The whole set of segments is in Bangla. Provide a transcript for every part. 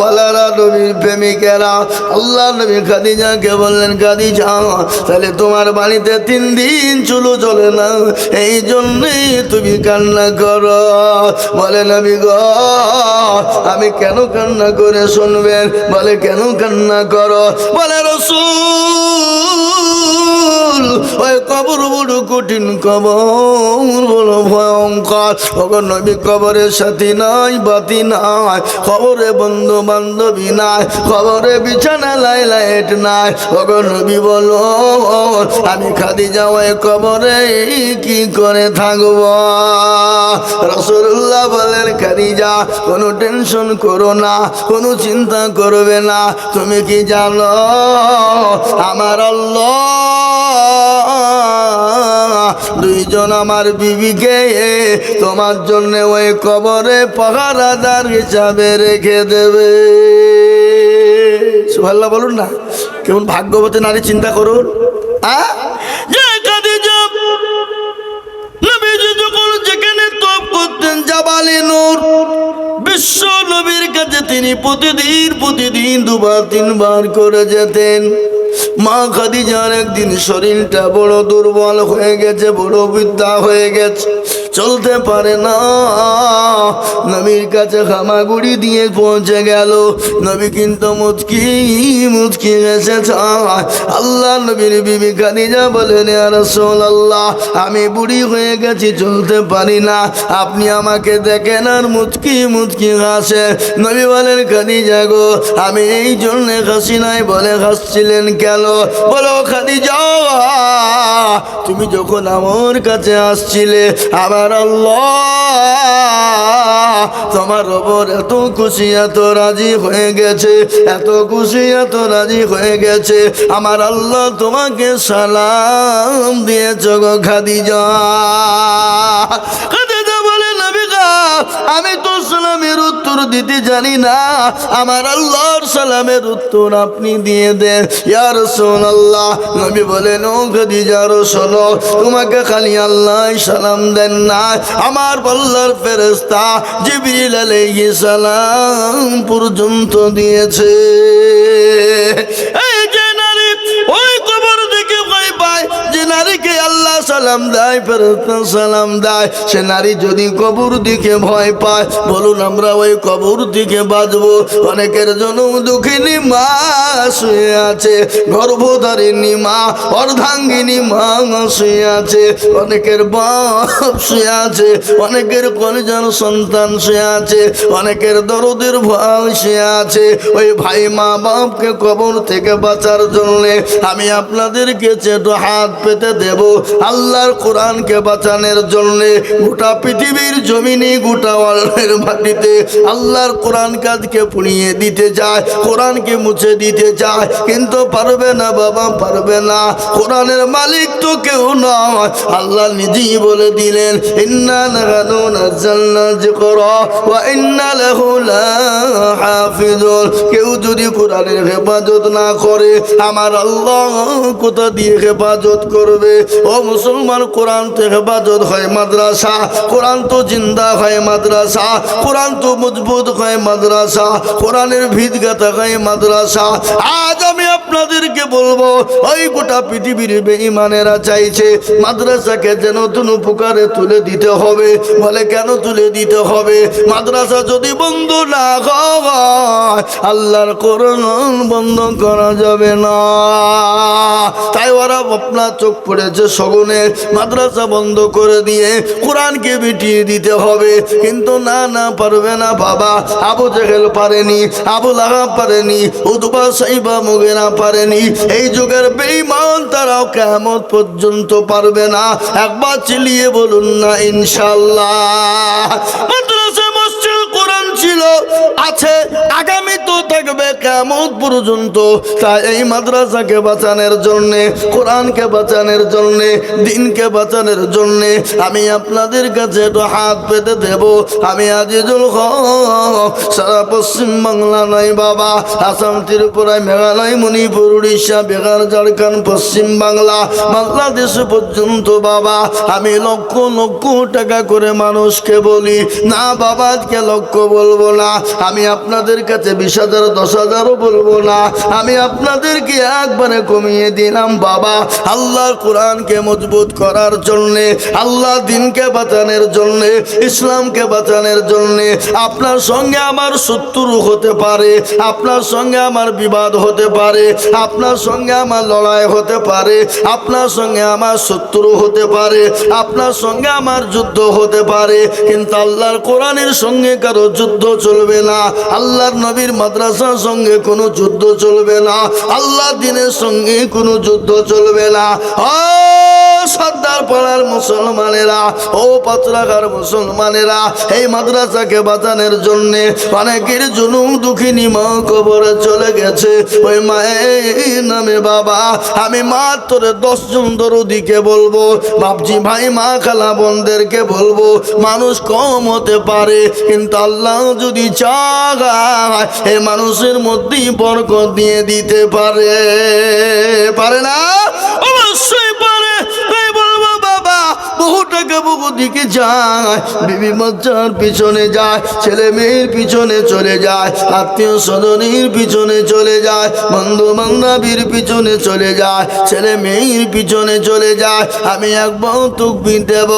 ওয়ালারা নবীর প্রেমিকেরা, আল্লাহ নবী খাদিজাকে বললেন, খাদিজা, তাহলে তোমার বাড়িতে তিন দিন চুলো চলে না? এই জন্যই তুমি কান্না করো। বলে, নবী গো, আমি কেন কান্না করে শুনবেন? বলে, কেন কান্না করো? বলে, রসুল ওই কবর বড় কঠিন কবর বড় ভয়ঙ্কর। ওগো নবী কবরের সাথী নাই, বাতি নাই, খবরে বন্ধু বান্ধবী নাই, খবরে বিছানা লাই লাইট নাই। ওগো নবী বলো আমি খাদি যাওয়াই কবরে কি করে থাকব? রসুল্লাহ বলেন, খাদিজা, কোনো টেনশন করো না, কোনো চিন্তা করবে না। তুমি কি জানো, আমার আল্লাহ দুইজন আমার বিবিকে তোমার জন্য ওই কবরে পাহারাদার হিসাবে রেখে দেবে। সুভাল্লাহ বলুন না, কেমন ভাগ্যবতী নারী চিন্তা করুন। বিশ্ব নবীর কাছে তিনি প্রতিদিন প্রতিদিন দুবার, তিনবার করে যেতেন। মা খাদিজার একদিন শরীরটা বড় দুর্বল হয়ে গেছে বড় বিদ্যা হয়ে গেছে। চলতে পারে না। নবীর কাছে খামাগুড়ি দিয়ে পৌঁছে গেল। নবী কিন্তু মুচকি মুচকি এসেছে আল্লাহ নবীর বিবি খাদিজা বলেন আল্লাহ আমি বুড়ি হয়ে গেছি, চলতে পারি না। আপনি আমাকে দেখেন আর মুচকি মুচকি হাসে। নবী বলেন, খাদিজা গো, আমি এই জন্যে হাসি নাই বলে হাসছিলেন কেন? বলো, খাদিজা, তুমি যখন আমার কাছে আসছিলে, আমার তোমার ওপর এত খুশি, এত রাজি হয়ে গেছে, এত খুশি, এত রাজি হয়ে গেছে। আমার আল্লাহ তোমাকে সালাম দিয়েছ গো খাদিজা। খাদিজা বলে নবিকা আমি তো দিতে জানি না। আমার আল্লাহর সালামের উত্তর আপনি দিয়ে দেন। ইয়ার সোন আল্লাহ নবী বলেন, ও খাদিজা, শোনো, তোমাকে খালি আল্লাহ সালাম দেন না। আমার পাল্লার ফেরেস্তা জিবরিল আলাইহিস সালাম পর্যন্ত দিয়েছে। এই যে নারী, ওই কবর দেখে ভয় পায় যে নারীকে আল্লাহ সালাম দেয় ফেরেস্তা সালাম দেয়। সে নারী যদি কবর দিকে ভয় পায়, বলুন আমরা ওই কবর দিকে বাঁচবো অনেকের জন্য দুঃখিনী মা শুয়ে আছে, গর্ভধারিণী মা, অর্ধাঙ্গিনী মা শুয়ে আছে, অনেকের বাপ শুয়ে আছে, অনেকের কলেজার সন্তান শুয়ে আছে, অনেকের দরদের ভাই শুয়ে আছে। ওই ভাই মা বাপকে কবর থেকে বাঁচার জন্য আমি আপনাদেরকে চেটো হাত পেতে দেব আল্লাহর কোরআনকে বাঁচানোর জন্য গোটা পৃথিবীর জমিনে গোটা ওয়ার্ল্ডের মাটিতে আল্লাহর কোরআন কাজকে পুড়িয়ে দিতে চায় কোরআনকে মুছে দিতে চায় কিন্তু পারবে না বাবা, পারবে না। কোরআনের মালিক তো কেউ নয়। আল্লাহ নিজেই বলে দিলেন, ইন্না কেউ যদি কোরআনের হেফাজত না করে, আমার আল্লাহ কোথা দিয়ে হেফাজত করবে? ও মুসলমান কোরআন তো হেফাজত হয় মাদ্রাসা, কোরআন তো জিন্দা হয় মাদ্রাসা, কোরআন তো মজবুত হয় মাদ্রাসা, কোরআনের ভিত গাতা হয় মাদ্রাসা। আজ আমি আপনাদেরকে বলব, ওই গোটা পৃথিবীর বেঈমানেরা চাইছে মাদ্রাসাকে যেন নতুন উপকারে তুলে দিতে হবে। বলে কেন তুলে দিতে হবে? মাদ্রাসা যদি বন্ধ না হয়, আল্লাহর কোরআন বন্ধ করা যাবে না। তাই ওরা আপনার চোখ পড়েছে সগুনে মাদ্রাসা বন্ধ করে দিয়ে কোরআনকে বিটিয়ে দিতে হবে। কিন্তু না না পারবে না বাবা। আবু জেহেল পারেনি, আবু লাগাব পারেনি উদ্বা সাইবা মুগেরা পারেনি। এই যুগের বেঈমান তারাও কেমন পর্যন্ত পারবে না। একবার চিলিয়ে বলুন না ইনশাল্লাহ মাদ্রাসা, মসজিদ, কোরআন ছিল, আছে, আগামী তো থাকবে কেমন পর্যন্ত। তাই এই মাদ্রাসাকে বাঁচানোর জন্যে, কোরআনকে বাঁচানোর জন্যে, দিনকে বাঁচানোর জন্যে আমি আপনাদের কাছে একটু হাত পেতে দেব। আমি আজিজুল সারা পশ্চিম বাংলা নয় বাবা, আসাম ত্রিপুরায় মেঘালয়, মণিপুর, উড়িষ্যা, বিহার, ঝাড়খণ্ড, পশ্চিম বাংলা, বাংলাদেশ পর্যন্ত বাবা। আমি লক্ষ লক্ষ টাকা করে মানুষকে বলি, না বাবা, আজকে লক্ষ বলব না, আমি আপনাদের কাছে বিশ হাজার, দশ হাজারও বলব না। আমি আপনাদেরকে একবারে কমিয়ে দিলাম, বাবা। আল্লাহর কোরআনকে মজবুত করার জন্যে, আল্লাহ দিনকে বাঁচানোর জন্যে, ইসলামকে বাঁচানোর জন্যে, আপনার সঙ্গে আমার শত্রু হতে পারে, আপনার সঙ্গে আমার বিবাদ হতে পারে, আপনার সঙ্গে আমার লড়াই হতে পারে, আপনার সঙ্গে আমার শত্রু হতে পারে, আপনার সঙ্গে আমার যুদ্ধ হতে পারে, কিন্তু আল্লাহর কোরআনের সঙ্গে কারও যুদ্ধ চলবে না। আল্লাহর নবীর মাদ্রাসার সঙ্গে কোনো যুদ্ধ চলবে না। আল্লাহ দিনের সঙ্গে কোনো যুদ্ধ চলবে না। সর্দার পাড়ার মুসলমানেরা, ও পাত্রাঘার মুসলমানেরা, এই মাদ্রাসাকে বাঁচানোর জন্য অনেকের জুনুম দুঃখিনী মা কবরে চলে গেছে। ওই মায়ের নামে বাবা, আমি মাত্র দশজন দরদিকে বলব, বাপজি ভাই, মা খালা বোনদেরকে বলব, মানুষ কম হতে পারে, কিন্তু আল্লাহ যদি চাগায়, এই মানুষের মধ্যেই বরকত দিয়ে দিতে পারে। পারে না? দিকে যায়, বিবি বাচ্চার পিছনে যায়, ছেলে মেয়ের পিছনে চলে যায়, আত্মীয় স্বজনের পিছনে চলে যায়, বন্ধু বান্ধবীর পিছনে চলে যায়, ছেলে মেয়ের পিছনে চলে যায়, আমি একবার তুকবি দেব।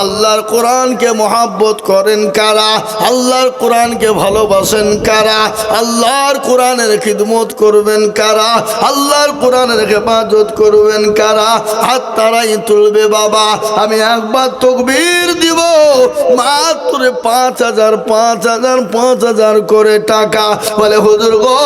আল্লাহর কোরআনকে মহাব্বত করেন কারা? আল্লাহর কোরআনকে ভালোবাসেন কারা? আল্লাহর কোরআনের খিদমত করবেন কারা? আল্লাহর কোরআনের হেফাজত করবেন কারা? হাত তারাই তুলবে বাবা, আমি একবার দিব। মাত্র পাঁচ হাজার পাঁচ হাজার পাঁচ হাজার করে টাকা। বলে, হুজুর গো,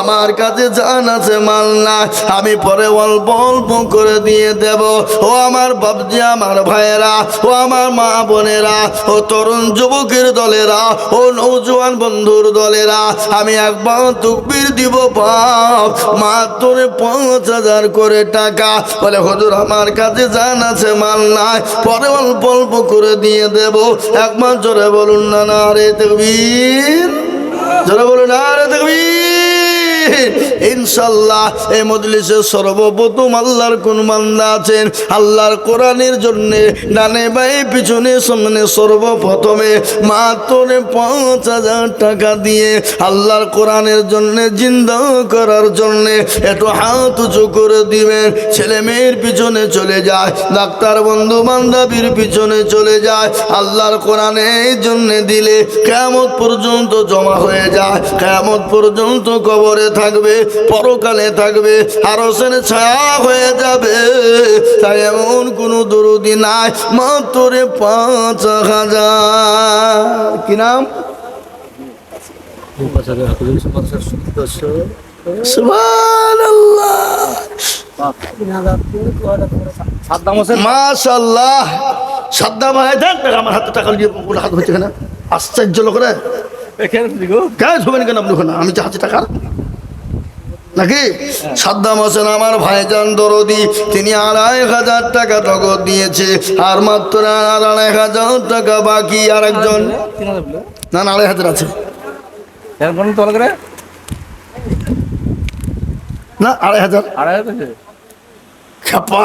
আমার কাছে জান আছে, মাল না আমি পরে অল্প অল্প করে দিয়ে দেব। ও আমার বাবজি আমার ভাইয়েরা, ও আমার মা বোনেরা, ও তরুণ যুবকের দলেরা, ও নৌজওয়ান বন্ধুর দলেরা, আমি একবার তকবীর দিব বাপ মাত্র পাঁচ হাজার করে টাকা। বলে, হুজুর, আমার কাছে জান আছে, মাল নাই। পরে অল্প অল্প করে দিয়ে দেব। একমাস জোরে বলুন না, রে, তকবীর। জোরে বলুন, না, রে, তকবীর। ইনশাল্লাহ এই মজলিসের সর্বপ্রথম আল্লাহর কোন বান্দা আছেন, আল্লাহর কোরআনের জন্য ডানে বাই পিছনে সামনে সর্বপ্রথমে মাত্র পাঁচ হাজার টাকা দিয়ে আল্লাহর কোরআনের জন্য জিন্দা করার জন্য একটু হাত উঁচু করে দিবেন। ছেলে মেয়ের পিছনে চলে যায়, ডাক্তার বন্ধু বান্ধবীর পিছনে চলে যায়, আল্লাহর কোরআনে এই জন্য দিলে কেমন পর্যন্ত জমা হয়ে যায় কেমন পর্যন্ত কবরে থাকবে পরকালে থাকবে আরও সেনে ছায়া হয়ে যাবে। তাই এমন কোনো দরুদি নাই মাত্র পাঁচ হাজার। কি নাম? সাদ্দাম হোসেন মাশাল্লাহ সাদ্দাম ভাই দেন টাকা আমার হাতে টাকা দিয়ে হাত হচ্ছে কেন? আশ্চর্য লোক রে। গায়ে ধোবেন কেন আপনি ওখানে? আমি চাচ্ছি টাকা। নাকি? সাদ্দাম হোসেন আমার ভাইজান দরদি তিনি আড়াই হাজার টাকা নগদ দিয়েছে আর মাত্র আড়াই হাজার টাকা বাকি আর একজন না না, আড়াই হাজার আছে। না আড়াই হাজার। আড়াই হাজার খেপা।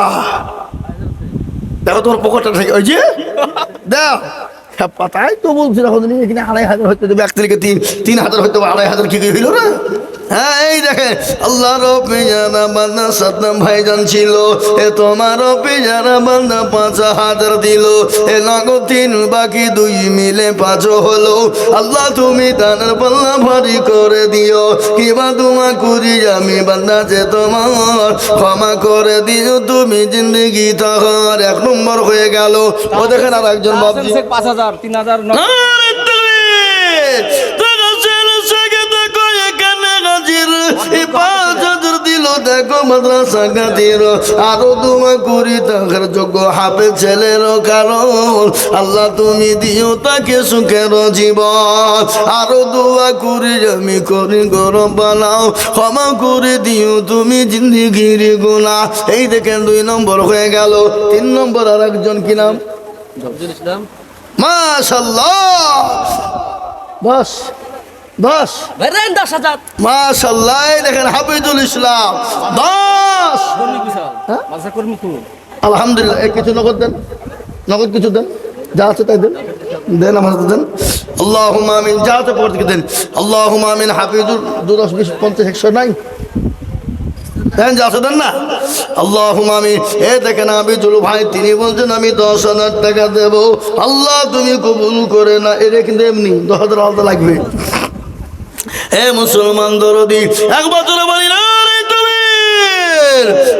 দেখো তোমার পকেটটা ওই যে দাও খেপা তাই তো বলছি তুমি এখানে আড়াই হাজার দেবে এক তিন তিন হাজার হবে, আড়াই হাজার কি হইল না? হ্যাঁ এই আল্লাহর পেজারা বান্দা সাদ্দাম ভাইজান ছিল এ তোমার পেজারা বান্দা পাঁচ হাজার দিল এ নগদ তিন বাকি দুই মিলে পাঁচ হলো। আল্লাহ তুমি তানের পাল্লা ভারী করে দিও কিবা তোমা করি আমি বান্দা যে তোমার ক্ষমা করে দিও তুমি জিন্দগি তাহার। এক নম্বর হয়ে গেল। ও দেখেন আর একজন বাবজি পাঁচ হাজার। তিন হাজার এখানে হাজির। এই পাঁচ হাজার দিল, দেখো মাদ্রাসা গাতির আরও দোয়া করি তাহার যোগ্য হাফে ছেলের কারণ। আল্লাহ তুমি দিও তাকে সুখের জীবন। আরও দোয়া করি আমি করি গরম বানাও। ক্ষমা করে দিও তুমি জিন্দিগির গুণা। এই দেখেন দুই নম্বর হয়ে গেল। তিন নম্বর আর একজন কি নাম? ইসলাম। মাশাল্লাহ বস বস। বেরেন দশ হাজার। মাশাল্লাহ এই দেখেন হাফিজুল ইসলাম। দশ। হ্যাঁ? আলহামদুলিল্লাহ এই কিছু নগদ দেন। নগদ কিছু দেন। যা আছে তাই দেন। দেন আমার দেন। আল্লাহ আমিন যা আছে পর থেকে দেন। আল্লাহ আমিন হাফিজুল দু দশ বিশ পঞ্চাশ একশো নাই। দেন যা আছে দেন না। আল্লাহ আমিন। এ হাফিজুল ভাই, তিনি বলছেন, আমি দশ টাকা দেব। আল্লাহ, তুমি কবুল করে না এমনি, দশ হাজার এ মুসলমান দরদি এক বছরে বলি না।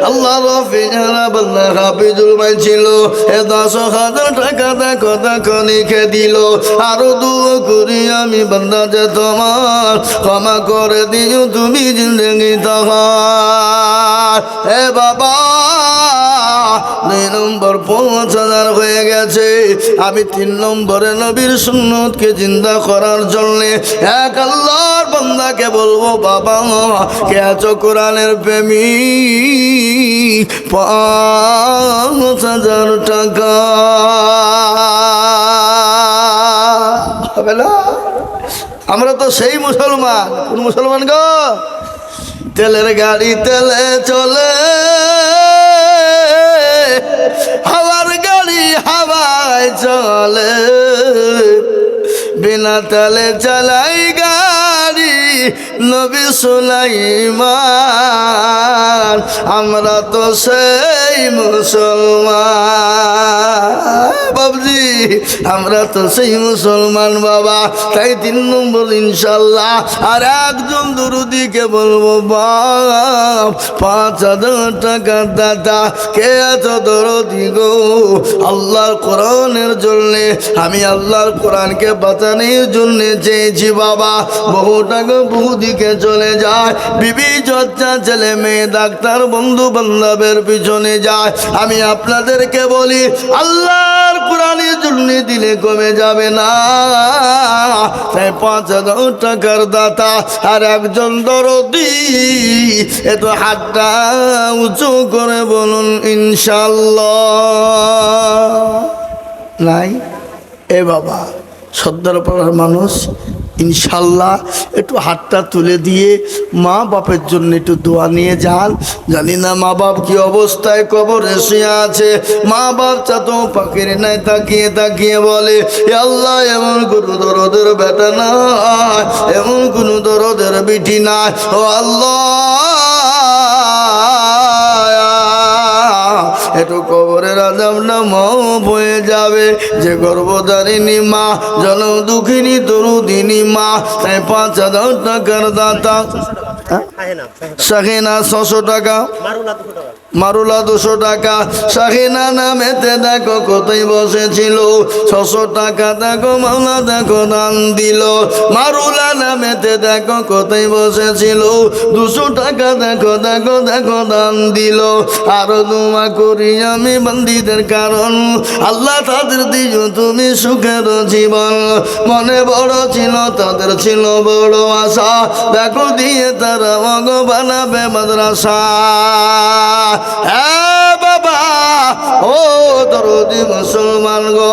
আল্লাহ রফিজারা বাল্লা হাফিজুল মাই ছিল। এ দশ হাজার টাকা দেখো দেখো, লিখে দিল। আরও দু করি আমি, বান্দা যে তোমার। ক্ষমা করে দিও তুমি, জিন্দগি এ বাবা, দুই নম্বর পাঁচ হাজার হয়ে গেছে। আমি তিন নম্বরে নবীর সুন্নতকে জিন্দা করার জন্য এক আল্লাহর বান্দাকে বলব, বাবা, কে আছো কোরআনের প্রেমী? পাঁচ হাজার টাকা। হবে না? আমরা তো সেই মুসলমান। কোন মুসলমান গো? তেলের গাড়ি তেলে চলে। হাওয়ার গাড়ি হাওয়ায় চলে। বিনা তেলে চালাই নবী সুলাইমান, আমরা তো সেই মুসলমান। বাবজি, আমরা তো সেই মুসলমান বাবা। তাই তিন নম্বর ইনশাল্লাহ আর একজন দুরুদিকে বলব, বাপ, পাঁচ হাজার টাকার দাদা, কে এত দরদি গো? আল্লাহর কোরআনের জন্যে, আমি আল্লাহর কোরআনকে বাঁচানোর জন্যে চেয়েছি বাবা। বহু টাকা বহু দিকে চলে যায়। বিবি চর্চা ছেলে মেয়ে ডাক্তার বন্ধু বান্ধবের পিছনে যায়। আমি আপনাদেরকে বলি, আল্লাহর কোরআনের জন্য দিলে কমে যাবে না। তাই পাঁচ হাজার টাকার দাতা আর একজন দরদি। এত হাতটা উঁচু করে বলুন ইনশাল্লাহ নাই? এ বাবা সর্দার পাড়ার মানুষ ইনশাল্লাহ একটু হাতটা তুলে দিয়ে মা বাপের জন্য একটু দোয়া নিয়ে যান। জানি না মা বাপ কি অবস্থায় কবর শুয়ে আছে। মা বাপ চাতো পাখির নাই তাকিয়ে তাকিয়ে বলে আল্লাহ, এমন কোনো দরদের বেটা না এমন কোনো দরদের বিটি নাই ও আল্লাহ একটু কবরের আজাব নামাও বয়ে যাবে। যে গর্ভধারিণী মা জন দুঃখিনী তরুদিনী মা তাই পাঁচ হাজার টাকার দাতা। সাহেনা ছশো টাকা। মারুলা দুশো টাকা শাহিনা নামেতে দেখো কোথায় বসেছিল। ছশো টাকা দেখো, মাওলা দেখো দান দিল। মারুলা নামেতে দেখো কোথায় বসেছিল। দুশো টাকা দেখো দেখো দেখো দান দিল। আরও দোয়া করি আমি বন্দীদের কারণ। আল্লাহ তাদের দিও তুমি সুখের জীবন। মনে বড় ছিল, তাদের ছিল বড় আশা। দেখো দিয়ে তারা মগ বানাবে মাদ্রাসা। মুসলমান গো,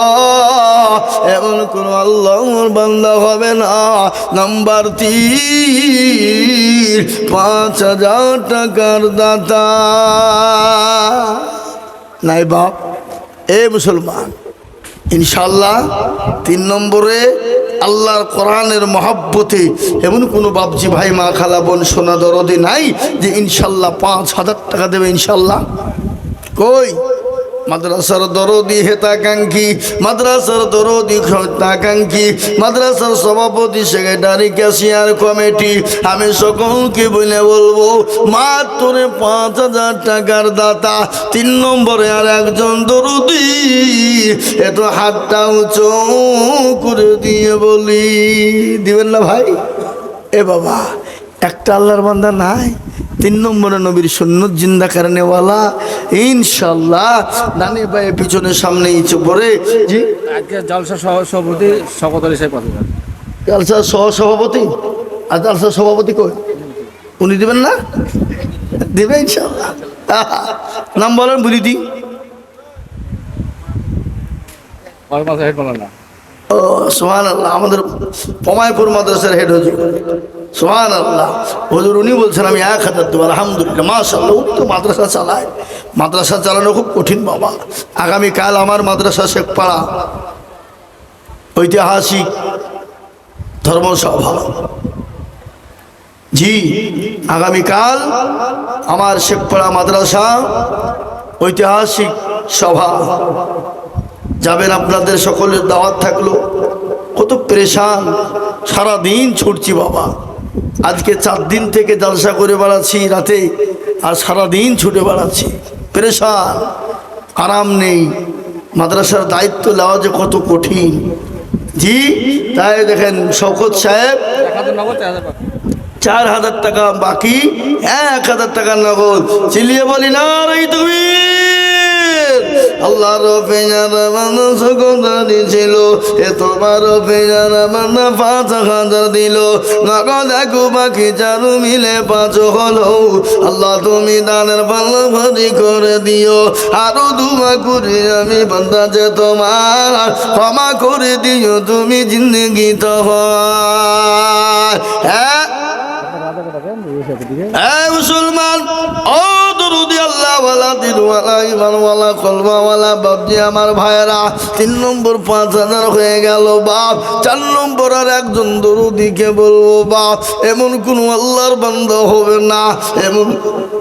এমন কোন আল্লাহর বান্দা হবে না। নাম্বার তিন, পাঁচ হাজার টাকার দাতা। নাই বাপ, এ মুসলমান। ইনশাল্লাহ তিন নম্বরে আল্লাহর কোরআনের মহাব্বতে এমন কোনো বাপজি ভাই, মা, খালা, বোন, সোনা, দরদে নাই যে ইনশাল্লাহ পাঁচ হাজার টাকা দেবে ইনশাল্লাহ কই? মাদ্রাসার দরদি হেতাকাঙ্ক্ষী মাদ্রাসার দরদি হেতাকাঙ্ক্ষী মাদ্রাসার সভাপতি সেক্রেটারি ক্যাশিয়ার কমিটি। আমি সকলকে বলে বলব মাত্র পাঁচ হাজার টাকার দাতা, তিন নম্বরে আর একজন দরদি একটু হাতটা উঁচু করে দিয়ে বলি। দিবেন না ভাই? এ বাবা, একটা আল্লাহর বান্দা নাই তিন নম্বরে নবীর সুন্নত জিন্দা কারণেওয়ালা ইনশাল্লাহ ডানে পায়ে পিছনে সামনে ইচ্ছে পরে। জি? আজকে জলসা সহ সভাপতি শকত আলী সাহেব কথা জালসার সহ সভাপতি? আর জালসার সভাপতি কই? উনি দেবেন না? দেবে ইনশাল্লাহ নাম বলেন বলি দিই ও সোহান আল্লাহ আমাদের পমায়পুর মাদ্রাসার হেড হজুর সোহান আল্লাহ হজুর উনি বলছেন, আমি এক হাজার দেবো আলহামদুলিল্লাহ মাশাল্লাহ উনি তো মাদ্রাসা চালায় মাদ্রাসা চালানো খুব কঠিন বাবা। আগামীকাল আমার মাদ্রাসা শেখ পাড়া ঐতিহাসিক ধর্মসভা। জি, আগামীকাল আমার শেখপাড়া মাদ্রাসা ঐতিহাসিক সভা। যাবেন আপনাদের সকলের দাওয়াত থাকল। কত পরেশান। সারাদিন ছুটছি বাবা। আজকে চার দিন থেকে জালসা করে বেড়াচ্ছি, রাতে আর সারাদিন ছুটে বেড়াচ্ছি। পরেশান, আরাম নেই। মাদ্রাসার দায়িত্ব নেওয়া যে কত কঠিন। জি, তাই দেখেন, শওকত সাহেব, চার হাজার টাকা। বাকি, এক হাজার টাকা নগদ। চিলিয়ে বলি না রে তুমি আল্লাহর পেজারা মানুষ কোথায় ছিল, এ তোমার পেজারা বান্ধা পাঁচ হাজার দিল। নগদ এক বাকি চারু মিলে পাঁচ হলো। আল্লাহ তুমি দানের পাল্লা ভারি করে দিও। আরও দুমা করে আমি বান্ধা যে তোমার, ক্ষমা করে দিও, তুমি জিন্দগি তো হয়? হ্যাঁ মুসলমান, ও ওয়ালা দিনওয়ালা ইমানওয়ালা কলমাওয়ালা বাবজি আমার ভাইয়েরা, তিন নম্বর পাঁচ হাজার হয়ে গেল বাপ, চার নম্বর আর একজন দরুদিকে বলব বাপ, এমন কোন আল্লাহর বান্ধ হবে না, এমন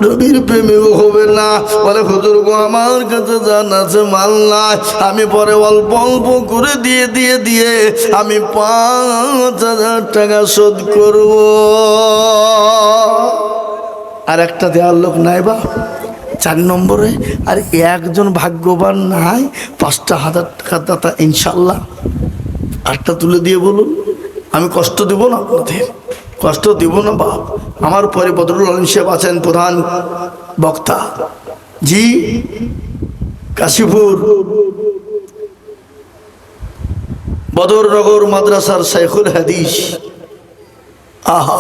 নবীর প্রেমেও হবে না। বলে, হুজুর গো, আমার কাছে জান আছে, মাল নাই, আমি পরে অল্প অল্প করে দিয়ে দিয়ে দিয়ে আমি পাঁচ হাজার টাকা শোধ করব। আর একটা দেওয়ার লোক নাই বা চার নম্বরে, আর একজন ভাগ্যবান নাই, পাঁচটা হাজার টাকা দাতা ইনশাল্লাহ আটটা তুলে দিয়ে বলুন, আমি কষ্ট দেব না আপনাদের? কষ্ট দেব না বাপ। আমার পরে বদরুল আলম সাহেব আছেন প্রধান বক্তা। জি, কাশীপুর। বদরনগর মাদ্রাসার শেখুল হাদিস। আহা।